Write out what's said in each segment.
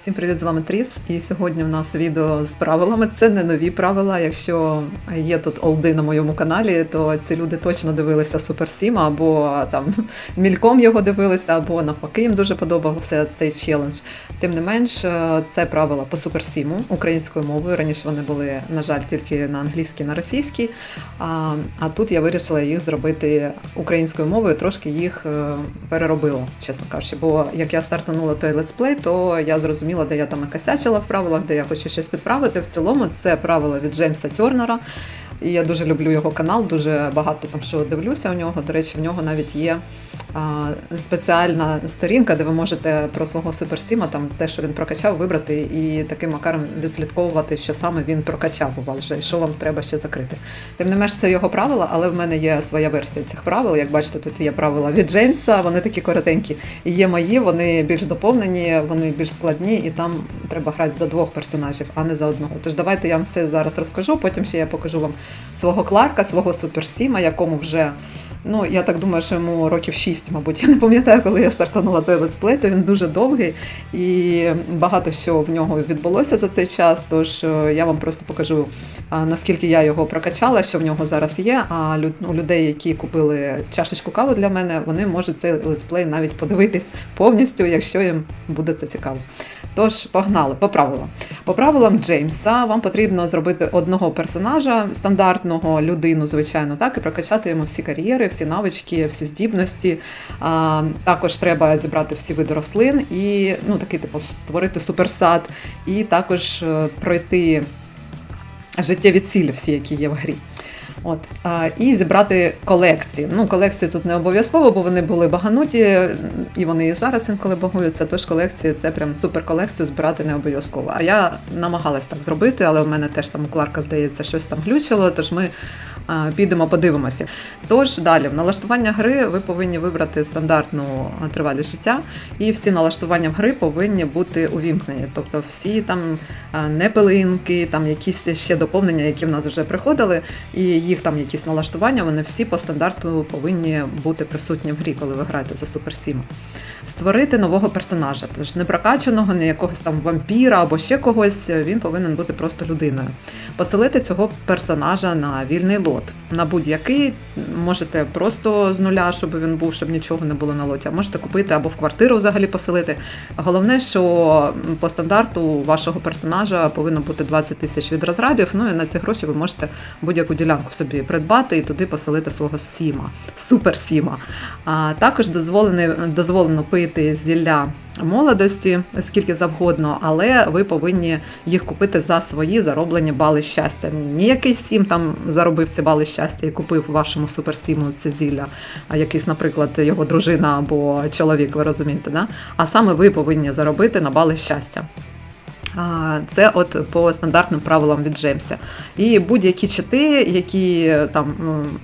Всім привіт, з вами Тріс. І сьогодні в нас відео з правилами. Це не нові правила. Якщо є тут олди на моєму каналі, то ці люди точно дивилися Супер Сіма, або там мільком його дивилися, або навпаки їм дуже подобався цей челендж. Тим не менш, е, це правила по Супер Сіму українською мовою. Раніше вони були, на жаль, тільки на англійській, на російській. А, а тут я вирішила їх зробити українською мовою, трошки їх е, переробила, чесно кажучи. Бо як я стартанула той летсплей, то я зрозуміла, де я там накосячила в правилах, де я хочу щось підправити. В цілому це правила від Джеймса Тернера. І я дуже люблю його канал, дуже багато там що дивлюся у нього. До речі, в нього навіть є спеціальна сторінка, де ви можете про свого суперсіма там те, що він прокачав, вибрати і таким макаром відслідковувати, що саме він прокачав у вас вже і що вам треба ще закрити. Тим не менш, це його правила, але в мене є своя версія цих правил. Як бачите, тут є правила від Джеймса, вони такі коротенькі. І є мої, вони більш доповнені, вони більш складні, і там треба грати за двох персонажів, а не за одного. Тож давайте я вам все зараз розкажу. Потім ще я покажу вам свого Кларка, свого суперсіма, якому вже. Ну, я так думаю, що йому років 6, мабуть. Я не пам'ятаю, коли я стартанула той летсплей, то він дуже довгий і багато що в нього відбулося за цей час. Тож е, я вам просто покажу, наскільки я його прокачала, що в нього зараз є. А у людей, які купили чашечку кави для мене, вони можуть цей летсплей навіть подивитись повністю, якщо їм буде це цікаво. Тож погнали по правилам. По правилам Джеймса вам потрібно зробити одного персонажа стандартного людину, звичайно, так і прокачати йому всі кар'єри, всі навички, всі здібності. А, також треба зібрати всі види рослин і ну такий типу створити суперсад, і також е, пройти життєві цілі, всі, які є в грі. От а, і зібрати колекції. Ну, колекції тут не обов'язково, бо вони були багануті, і вони і зараз інколи багуються. Тож колекції це прям суперколекцію збирати не обов'язково. А я намагалась так зробити, але в мене теж там у Кларка, здається, щось там глючило. Тож ми підемо, подивимося. Тож далі, в налаштування гри ви повинні вибрати стандартну тривалість життя, і всі налаштування в гри повинні бути увімкнені. Тобто всі там непилинки, там якісь ще доповнення, які в нас вже приходили, і їх там якісь налаштування, вони всі по стандарту повинні бути присутні в грі, коли ви граєте за Супер Сім. Створити нового персонажа, тож не прокачаного, не якогось там вампіра або ще когось, він повинен бути просто людиною. Поселити цього персонажа на вільний лот. На будь-який можете просто з нуля, щоб він був, щоб нічого не було на лоті, а можете купити або в квартиру взагалі поселити. Головне, що по стандарту вашого персонажа повинно бути 20 тисяч від розрабів. Ну і на ці гроші ви можете будь-яку ділянку собі придбати і туди поселити свого сіма, супер сіма. А також дозволено, дозволено зілля молодості скільки завгодно, але ви повинні їх купити за свої зароблені бали щастя. Ніякий сім там заробив ці бали щастя і купив вашому суперсіму це зілля, а якийсь, наприклад, його дружина або чоловік, ви розумієте, да? а саме ви повинні заробити на бали щастя. Це от по стандартним правилам від Джеймса. І будь-які чити, які там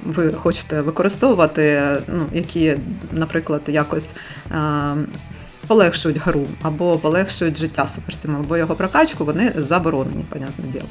ви хочете використовувати, ну, які, наприклад, якось. Полегшують гру або полегшують життя суперсіму, або його прокачку, вони заборонені, понятне діло.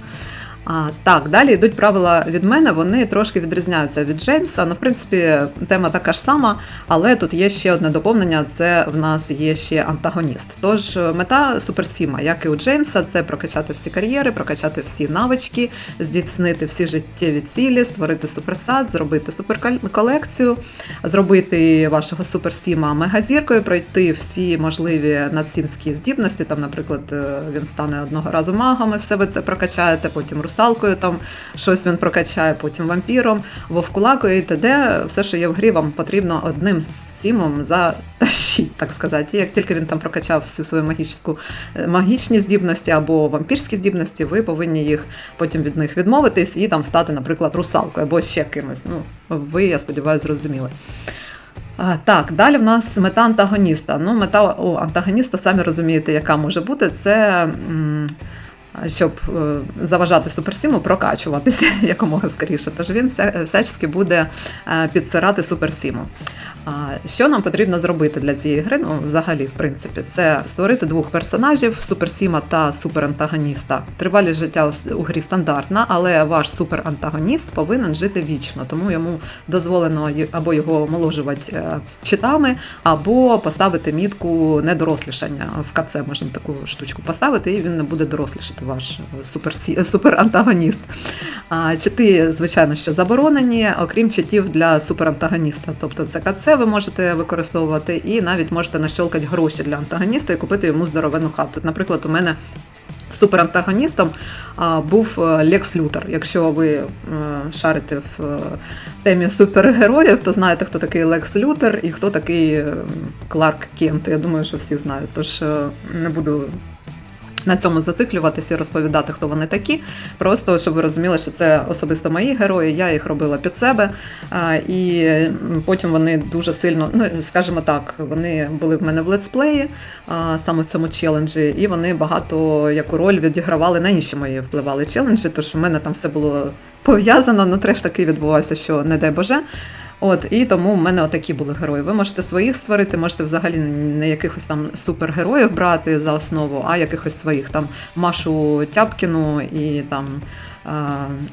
А, так, далі йдуть правила від мене, вони трошки відрізняються від Джеймса. Ну, в принципі, тема така ж сама, але тут є ще одне доповнення: це в нас є ще антагоніст. Тож мета Суперсіма, як і у Джеймса, це прокачати всі кар'єри, прокачати всі навички, здійснити всі життєві цілі, створити суперсад, зробити суперколекцію, зробити вашого суперсіма мегазіркою, пройти всі можливі надсімські здібності. Там, наприклад, е, він стане одного разу магом, і все ви це прокачаєте, потім русалкою там щось він прокачає, потім вампіром, вовкулакою і т.д. Все, що є в грі, вам потрібно одним сімом затащити, так сказати. І як тільки він там прокачав всю свою магічну, магічні здібності або вампірські здібності, ви повинні їх потім від них відмовитись і там стати, наприклад, русалкою або ще кимось. Ну, ви, я сподіваюся, зрозуміли. Так, далі в нас мета антагоніста. Ну, мета у антагоніста, самі розумієте, яка може бути, це. Щоб е, заважати суперсіму прокачуватися якомога скоріше. Тож він вся- всячески буде е, підсирати суперсіму. Що нам потрібно зробити для цієї гри? Ну, взагалі, в принципі, це створити двох персонажів суперсіма та суперантагоніста. Тривалість життя у- грі стандартна, але ваш суперантагоніст повинен жити вічно, тому йому дозволено або його омоложувати е, читами, або поставити мітку недорослішання. В КЦ можна таку штучку поставити, і він не буде дорослішати ваш е, е, суперантагоніст. Чити, звичайно, що заборонені, окрім читів для суперантагоніста. Тобто це Ви можете використовувати, і навіть можете нащолкати гроші для антагоніста і купити йому здоровенну хату. Наприклад, у мене суперантагоністом був е, Лекс Лютер. Якщо ви е, шарите в е, темі супергероїв, то знаєте, хто такий Лекс Лютер і хто такий Кларк Кент. Я думаю, що всі знають. Тож не буду на цьому зациклюватися і розповідати, хто вони такі. Просто щоб ви розуміли, що це особисто мої герої. Я їх робила під себе. І потім вони дуже сильно, ну скажімо так, вони були в мене в летсплеї саме в цьому челенджі, і вони багато яку роль відігравали на інші мої впливали челенджі. Тож у мене там все було пов'язано. Ну треш такий відбувався, що не дай Боже. От і тому в мене отакі були герої. Ви можете своїх створити, можете взагалі не якихось там супергероїв брати за основу, а якихось своїх там Машу Тяпкіну і там. е,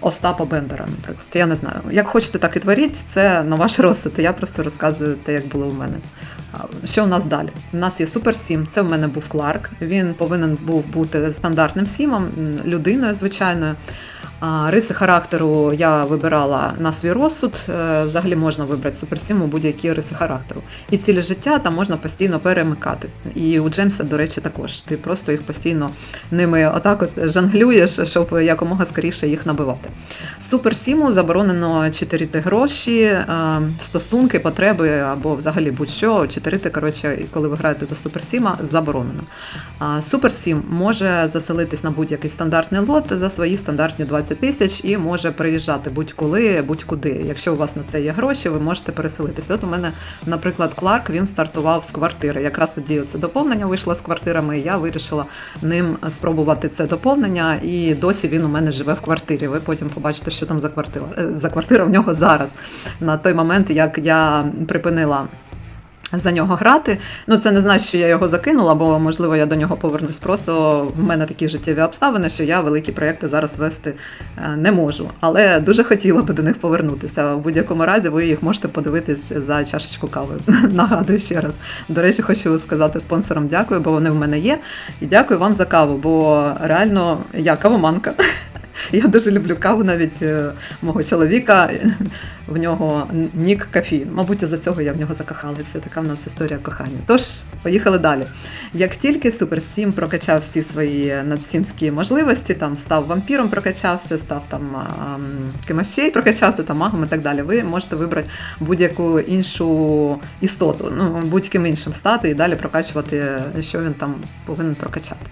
Остапа Бендера, наприклад. Я не знаю. Як хочете, так і творіть. Це на ваш розсуд. Я просто розказую те, як було у мене. Що у нас далі? У нас є Супер Сім. Це в мене був Кларк. Він повинен був бути стандартним сімом, людиною звичайною. Риси характеру я вибирала на свій розсуд. Е, Взагалі можна вибрати суперсіму будь-які риси характеру. І цілі життя там можна постійно перемикати. І у Джеймса, до речі, також. Ти просто їх постійно ними отак от жонглюєш, щоб якомога скоріше їх набивати. Суперсіму заборонено читерити гроші, е, стосунки, потреби або взагалі будь-що. Читерити, коротше, коли ви граєте за суперсіма, заборонено. Суперсім може заселитись на будь-який стандартний лот за свої стандартні 20 тисяч і може приїжджати будь-коли, будь-куди. Якщо у вас на це є гроші, ви можете переселитись. От у мене, наприклад, Кларк він стартував з квартири. Якраз тоді це доповнення вийшло з квартирами. І я вирішила ним спробувати це доповнення, і досі він у мене живе в квартирі. Ви потім побачите, що там за квартира е, за квартира в нього зараз. На той момент, як я припинила за нього грати. Ну, це не значить, що я його закинула, бо можливо я до нього повернусь. Просто в мене такі життєві обставини, що я великі проекти зараз вести е, не можу. Але дуже хотіла би до них повернутися. В будь-якому разі ви їх можете подивитись за чашечку кави. Нагадую ще раз. До речі, хочу сказати спонсорам дякую, бо вони в мене є. І дякую вам за каву, бо реально я кавоманка. Я дуже люблю каву навіть е, мого чоловіка. В нього нік кафін. Мабуть, за цього я в нього закохалася. Така в нас історія кохання. Тож, поїхали далі. Як тільки Супер 7 прокачав всі свої надсімські можливості, там став вампіром, прокачався, став там кимось ще й прокачався, там магом і так далі. Ви можете вибрати будь-яку іншу істоту, ну будь-яким іншим стати і далі прокачувати, що він там повинен прокачати.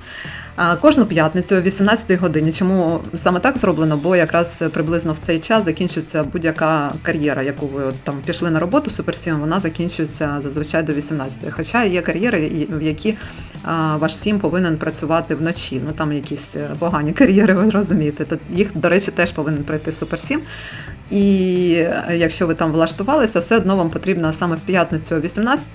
Кожну п'ятницю о 18 годині. Чому саме так зроблено? Бо якраз приблизно в цей час закінчується будь-яка кар'єра, яку ви там пішли на роботу суперсім, вона закінчується зазвичай до 18. Хоча є кар'єри, в які ваш сім повинен працювати вночі. Ну там якісь е, погані кар'єри, ви розумієте. То їх, до речі, теж повинен пройти суперсім. І е, якщо ви там влаштувалися, все одно вам потрібно саме в п'ятницю о 18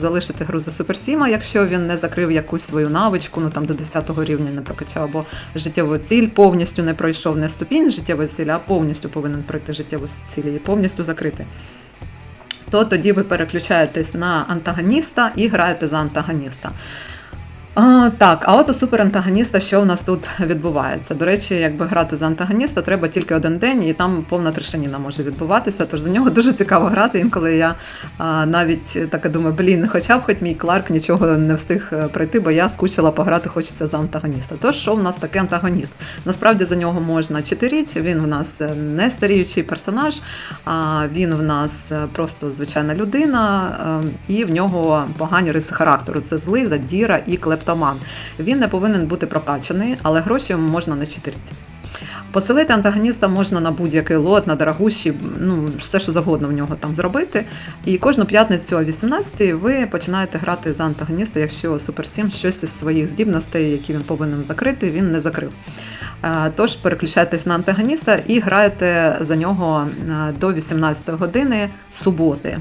залишити гру за суперсіма, якщо він не закрив якусь свою навичку, ну там до 10 рівня не прокачав, або життєву ціль повністю не пройшов не ступінь життєвої цілі, а повністю повинен пройти життєву ціль і повністю закрити. То тоді ви переключаєтесь на антагоніста і граєте за антагоніста. А, так, а от у суперантагоніста що у нас тут відбувається? До речі, якби грати за антагоніста, треба тільки один день, і там повна трешаніна може відбуватися. Тож за нього дуже цікаво грати. Інколи я а, навіть так думаю, блін, хоча б хоч мій Кларк нічого не встиг е, пройти, бо я скучила пограти, хочеться за антагоніста. Тож що в нас таке антагоніст? Насправді за нього можна читеріть. Він в нас е, не старіючий персонаж, а він в нас е, просто звичайна людина, е, і в нього погані риси характеру. Це злий, задіра і клептоман. Він не повинен бути прокачаний, але гроші йому можна не читерити. Поселити антагоніста можна на будь-який лот, на дорогущі, ну все, що завгодно в нього там зробити. І кожну п'ятницю о 18 ви починаєте грати за антагоніста, якщо Супер 7 щось із своїх здібностей, які він повинен закрити, він не закрив. Е, Тож переключайтесь на антагоніста і граєте за нього е, до 18 години суботи.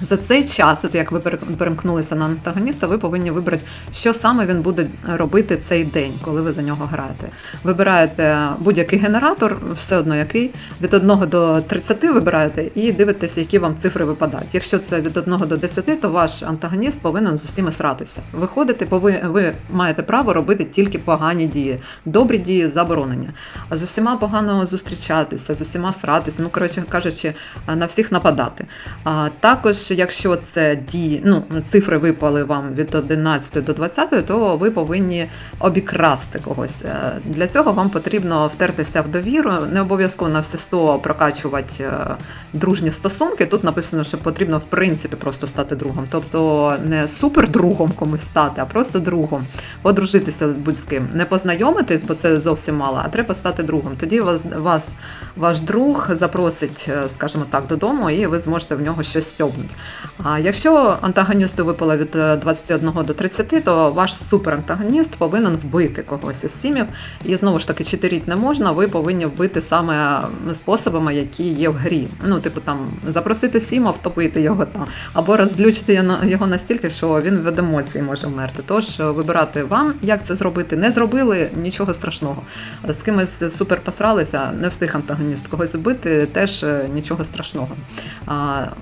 За цей час, от як ви пере- перемкнулися на антагоніста, ви повинні вибрати, що саме він буде робити цей день, коли ви за нього граєте. Вибираєте будь-який генератор, все одно який, від 1 до 30 вибираєте і дивитеся, які вам цифри випадають. Якщо це від 1 до 10, то ваш антагоніст повинен з усіма сратися. Виходите, пови- ви маєте право робити тільки погані дії. Добрі дії заборонені. З усіма погано зустрічатися, з усіма сратися, ну коротше кажучи, на всіх нападати. А також, якщо це дії, ну цифри випали вам від 11 до 20, то ви повинні обікрасти когось. Е, Для цього вам потрібно втертися в довіру. Не обов'язково на всі 100 прокачувати е, дружні стосунки. Тут написано, що потрібно в принципі просто стати другом. Тобто не супердругом комусь стати, а просто другом. Одружитися будь з ким. Не познайомитись, бо це зовсім мало, а треба стати другом. Тоді вас, вас ваш друг запросить, е, скажімо так, додому, і ви зможете в нього щось стьобнути. А якщо антагоністи випало від е, 21 до 30, то ваш суперантагоніст повинен вбити когось із сім'їв. І знову ж таки, читеріть не можна, ви повинні вбити саме способами, які є в грі. Ну, типу, там запросити сіма, втопити його там, або розлючити його- настільки, що він від емоцій може вмерти. Тож е, вибирати вам, як це зробити. Не зробили нічого страшного. З кимось супер посралися, не встиг антагоніст когось вбити, теж е, нічого страшного.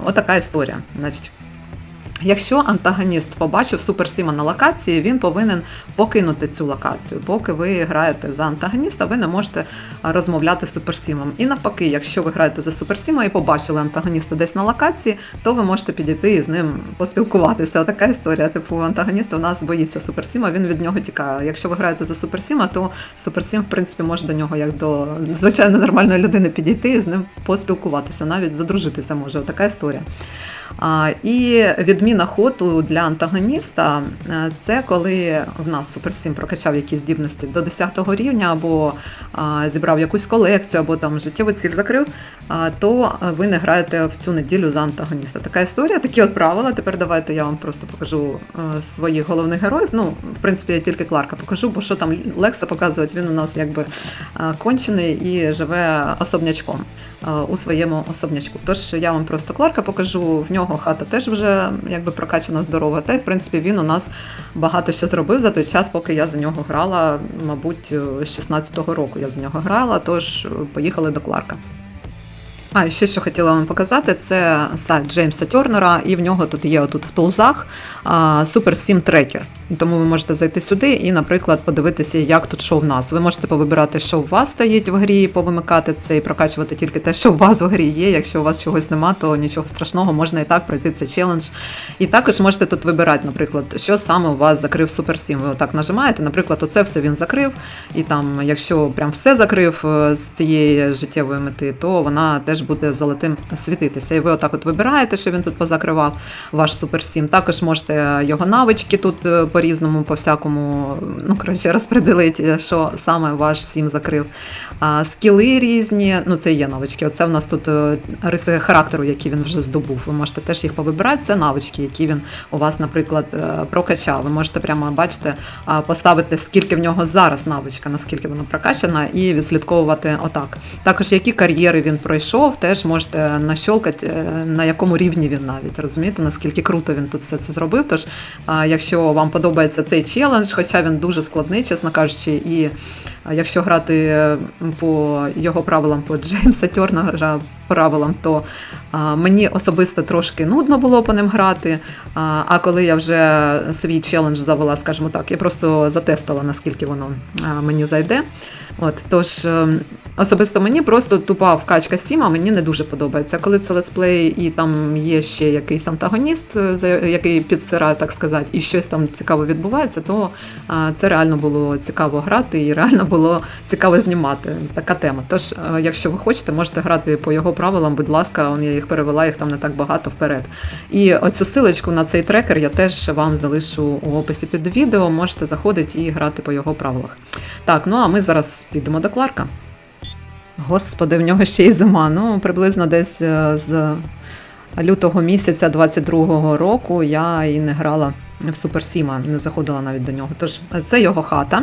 Отака історія. Значить. Якщо антагоніст побачив суперсіма на локації, він повинен покинути цю локацію. Поки ви граєте за антагоніста, ви не можете розмовляти з суперсімом. І навпаки, якщо ви граєте за суперсіма і побачили антагоніста десь на локації, то ви можете підійти і з ним поспілкуватися. Отака історія. Типу, антагоніст у нас боїться суперсіма, він від нього тікає. Якщо ви граєте за суперсіма, то суперсім, в принципі, може до нього як до звичайно нормальної людини підійти і з ним поспілкуватися, навіть задружитися може. Отака історія. І відміна ходу для антагоніста е, це коли в нас Суперсім прокачав якісь здібності до 10 рівня, або зібрав якусь колекцію, або там життєву ціль закрив, то ви не граєте в цю неділю за антагоніста. Така історія, такі от правила. Тепер давайте я вам просто покажу е, своїх головних героїв. Ну, в принципі, я тільки Кларка покажу, бо що там Лекса показують, він у нас якби е, кончений і живе особнячком у своєму особнячку. Тож я вам просто Кларка покажу. В нього хата теж вже якби прокачана здорова. Та й в принципі він у нас багато що зробив за той час, поки я за нього грала. Мабуть, з 16-го року я за нього грала. Тож е, поїхали до Кларка. А, ще що хотіла вам показати, це сайт Джеймса Тернера, і в нього тут є отут в тулзах Super Sim Tracker. Тому ви можете зайти сюди і, наприклад, подивитися, як тут що в нас. Ви можете повибирати, що у вас стоїть в грі, повимикати це і прокачувати тільки те, що у вас в грі є. Якщо у вас чогось нема, то нічого страшного, можна і так пройти цей челендж. І також можете тут вибирати, наприклад, що саме у вас закрив Sim. Ви отак нажимаєте, наприклад, оце все він закрив. І там, якщо прям все закрив е, з цієї життєвої мети, то вона теж буде золотим світитися. І ви отак от вибираєте, що він тут позакривав, ваш Sim. Також можете його навички тут е, по-різному, по всякому, ну коротше, розпределити, що саме ваш Сім закрив. А, скіли різні, ну це є навички. Оце в нас тут е, риси характеру, які він вже здобув. Ви можете теж їх повибирати. Це навички, які він у вас, наприклад, е, прокачав. Ви можете прямо бачите, поставити, скільки в нього зараз навичка, наскільки вона прокачана, і відслідковувати отак. Також які кар'єри він пройшов, теж можете нащолкати, е, на якому рівні він навіть розумієте, наскільки круто він тут все це зробив. Тож, якщо вам подобається цей челендж, хоча він дуже складний, чесно кажучи, і якщо грати е, по його правилам, по Джеймса Тернера правилам, то мені особисто трошки нудно було по ним грати. А, коли я вже свій челендж завела, скажімо так, я просто затестила, наскільки воно мені зайде. От, тож, ем, особисто мені просто тупа вкачка Сіма мені не дуже подобається. Коли це летсплей і там є ще якийсь антагоніст, е, який підсирає, так сказати, і щось там цікаве відбувається, то це реально було цікаво грати і реально було цікаво знімати. Така тема. Тож, е, якщо ви хочете, можете грати по його правилам, будь ласка, он, я їх перевела, їх там не так багато вперед. І оцю силочку на цей трекер я теж вам залишу у описі під відео. Можете заходити і грати по його правилах. Так, ну а ми зараз підемо до Кларка. Господи, в нього ще й зима. Ну, приблизно десь е, з лютого місяця 22-го року я і не грала в Суперсіма, не заходила навіть до нього. Тож е, це його хата.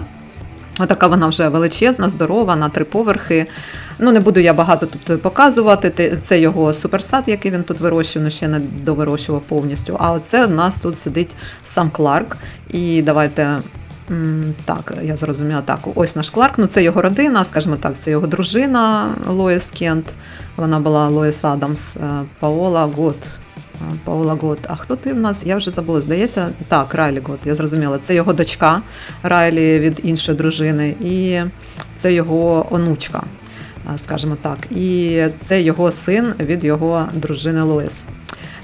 Отака вона вже величезна, здорова, на три поверхи. Ну, не буду я багато тут показувати. Це його суперсад, який він тут вирощував, ну ще не довирощував повністю. А оце в нас тут сидить сам Кларк. І давайте. Так, я зрозуміла. Так, ось наш Кларк. Ну, це його родина, скажімо так, це його дружина Лоїс Кент. Вона була Лоїс Адамс, е, Паола Гот. Е, Паула Гот. А хто ти в нас? Я вже забула. Здається, так, Райлі Гот, я зрозуміла. Це його дочка Райлі від іншої дружини, і це його онучка, скажімо так. І це його син від його дружини Лоїс.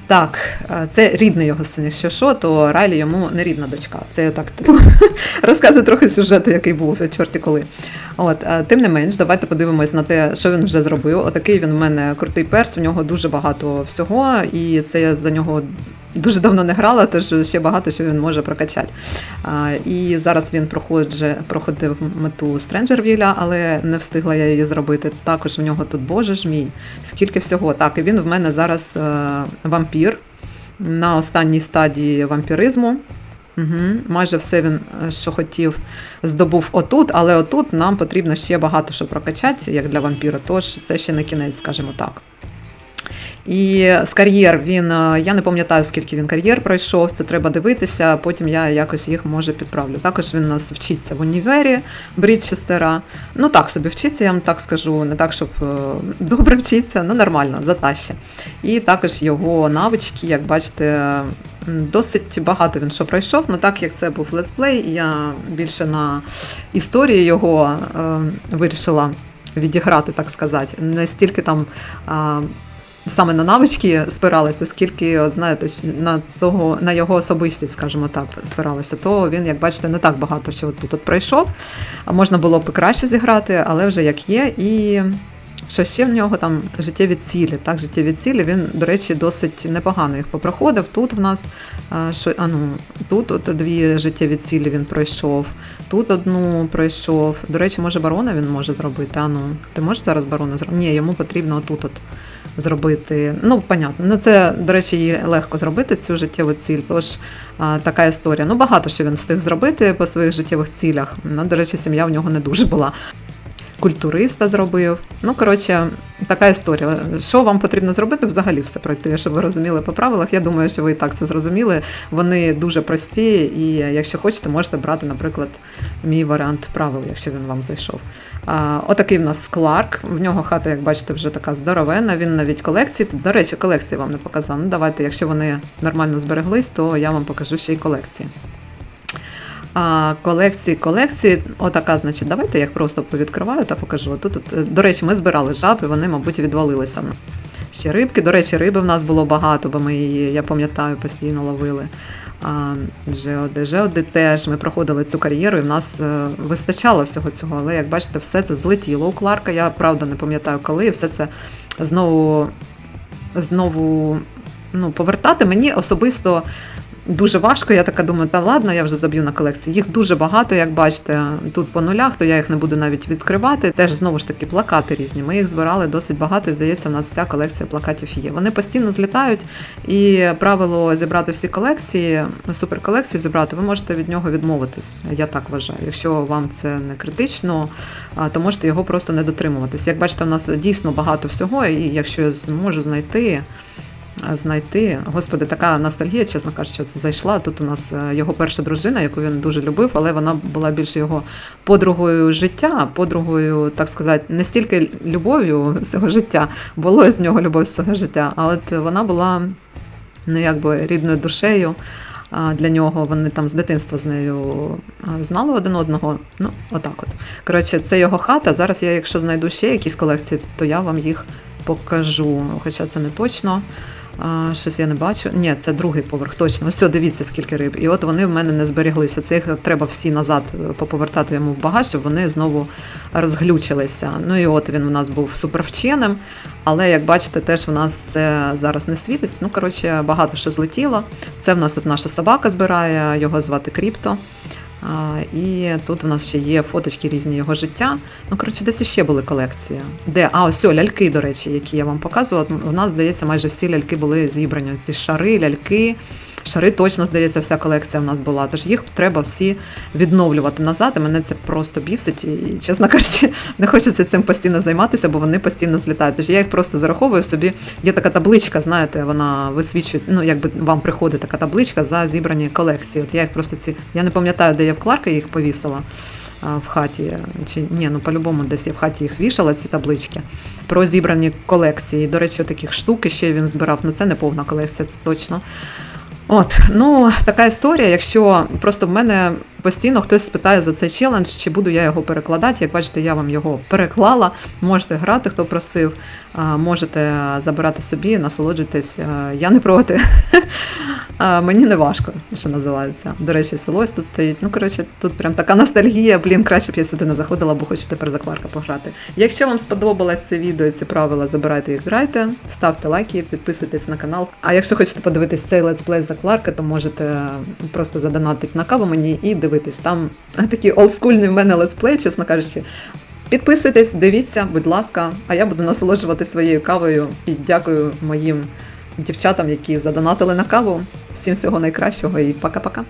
Так, е, це рідний його син. Якщо що, то Райлі йому не рідна дочка. Це я так типу, розказую трохи сюжету, який був чорті коли. От, е, тим не менш, давайте подивимось на те, що він вже зробив. Отакий він в мене крутий перс, в нього дуже багато всього, і це я за нього дуже давно не грала, тож ще багато що він може прокачати. А, І зараз він проходив мету Стренджервіля, але не встигла я її зробити. Також в нього тут, боже ж мій, скільки всього. Так, і він в мене зараз е, вампір на останній стадії вампіризму. Угу. Майже все він, е, що хотів, здобув отут, але отут нам потрібно ще багато що прокачати, як для вампіра. Тож це ще не кінець, скажімо так. І з кар'єр він, е, я не пам'ятаю, скільки він кар'єр пройшов, це треба дивитися, потім я якось їх може підправлю. Також він у нас вчиться в універі Брідчестера. Ну так собі вчиться, я вам так скажу, не так, щоб е, добре вчиться, ну нормально, затаще. І також його навички, як бачите, досить багато він що пройшов. Ну так як це був летсплей, я більше на історії його е, вирішила відіграти, так сказати. Не стільки там. А, Саме на навички спиралися, скільки, от, знаєте, на того на його особистість, скажімо так, спиралися, то він, як бачите, не так багато що тут от пройшов. Можна було б краще зіграти, але вже як є. І що ще в нього там життєві цілі. Так, життєві цілі. Він, до речі, досить непогано їх попроходив. Тут в нас що, а, ну, тут от дві життєві цілі він пройшов, тут одну пройшов. До речі, може барона він може зробити. А ну, ти можеш зараз барона зробити? Ні, йому потрібно отут от зробити. Ну, понятно. Ну, це, до речі, її легко зробити, цю життєву ціль. Тож а, така історія. Ну, багато що він встиг зробити по своїх життєвих цілях. Ну, до речі, сім'я в нього не дуже була. Культуриста зробив. Ну, коротше, така історія. Що вам потрібно зробити? Взагалі все пройти, щоб ви розуміли по правилах. Я думаю, що ви і так це зрозуміли. Вони дуже прості, і якщо хочете, можете брати, наприклад, мій варіант правил, якщо він вам зайшов. А, отакий в нас Кларк. В нього хата, як бачите, вже така здоровенна. Він навіть колекції. До речі, колекції вам не показав. Ну, давайте, якщо вони нормально збереглись, то я вам покажу ще й колекції. А, колекції, колекції, отака, значить, давайте я їх просто повідкриваю та покажу. Тут, тут, е, до речі, ми збирали жаб, і вони, мабуть, відвалилися. Ще рибки. До речі, риби в нас було багато, бо ми її, я пам'ятаю, постійно ловили. А, Жеоди, Жеоди теж ми проходили цю кар'єру, і в нас е, вистачало всього цього. Але як бачите, все це злетіло у Кларка. Я правда не пам'ятаю коли, і все це знову, знову ну, повертати мені особисто дуже важко. Я така думаю, та ладно, я вже заб'ю на колекції. Їх дуже багато, як бачите, тут по нулях, то я їх не буду навіть відкривати. Теж знову ж таки плакати різні. Ми їх збирали досить багато, і здається, у нас вся колекція плакатів є. Вони постійно злітають, і правило зібрати всі колекції, суперколекцію зібрати, ви можете від нього відмовитись. Я так вважаю. Якщо вам це не критично, то можете його просто не дотримуватись. Як бачите, у нас дійсно багато всього, і якщо я зможу знайти знайти. Господи, така ностальгія, чесно кажучи, це зайшла. Тут у нас е, його перша дружина, яку він дуже любив, але вона була більше його подругою життя, подругою, так сказати, не стільки любов'ю всього життя, було з нього любов всього життя, а от вона була ну, якби рідною душею. Для нього вони там з дитинства з нею знали один одного. Ну, отак от. Коротше, це його хата. Зараз я, якщо знайду ще якісь колекції, то я вам їх покажу. Хоча це не точно. А, щось я не бачу. Ні, це другий поверх, точно. Ось, дивіться, скільки риб. І от вони в мене не зберіглися. Це їх треба всі назад е, поповертати йому в багаж, щоб вони знову розглючилися. Ну і от він у нас був супервченим, але як бачите, теж в нас це зараз не світиться. Ну, коротше, багато що злетіло. Це в нас тут наша собака збирає, його звати Кріпто. І тут у нас ще є фоточки різні його життя. Ну, коротше, десь ще були колекції. Де? А, ось о, ляльки, до речі, які я вам показувала. У нас, здається, майже всі ляльки були зібрані. Ці шари, ляльки. Шари точно, здається, вся колекція в нас була. Тож їх треба всі відновлювати назад. І мене це просто бісить. І, чесно кажучи, не хочеться цим постійно займатися, бо вони постійно злітають. Тож я їх просто зараховую собі. Є така табличка, знаєте, вона висвічує, ну якби вам приходить така табличка за зібрані колекції. От я їх просто ці. Я не пам'ятаю, де я в Кларка їх повісила в хаті. Чи ні, ну по-любому десь я в хаті їх вішала, ці таблички. Про зібрані колекції. До речі, таких штук ще він збирав. Ну це не повна колекція, це точно. От, ну така історія. Якщо просто в мене постійно хтось спитає за цей челендж, чи буду я його перекладати. Як бачите, я вам його переклала. Можете грати, хто просив, можете забирати собі, насолоджуйтесь. Я не проти. Мені не важко, що називається. До речі, село тут стоїть. Ну, коротше, тут прям така ностальгія. Блін, краще б я сюди не заходила, бо хочу тепер за Кларка пограти. Якщо вам сподобалось це відео ці правила, забирайте їх, грайте, ставте лайки, підписуйтесь на канал. А якщо хочете подивитись цей летсплей за Кларка, то можете просто задонатити на каву мені і дивитись. Там такий олдскульний в мене летсплей, чесно кажучи. Підписуйтесь, дивіться, будь ласка, а я буду насолоджувати своєю кавою і дякую моїм дівчатам, які задонатили на каву. Всім всього найкращого і пока-пока.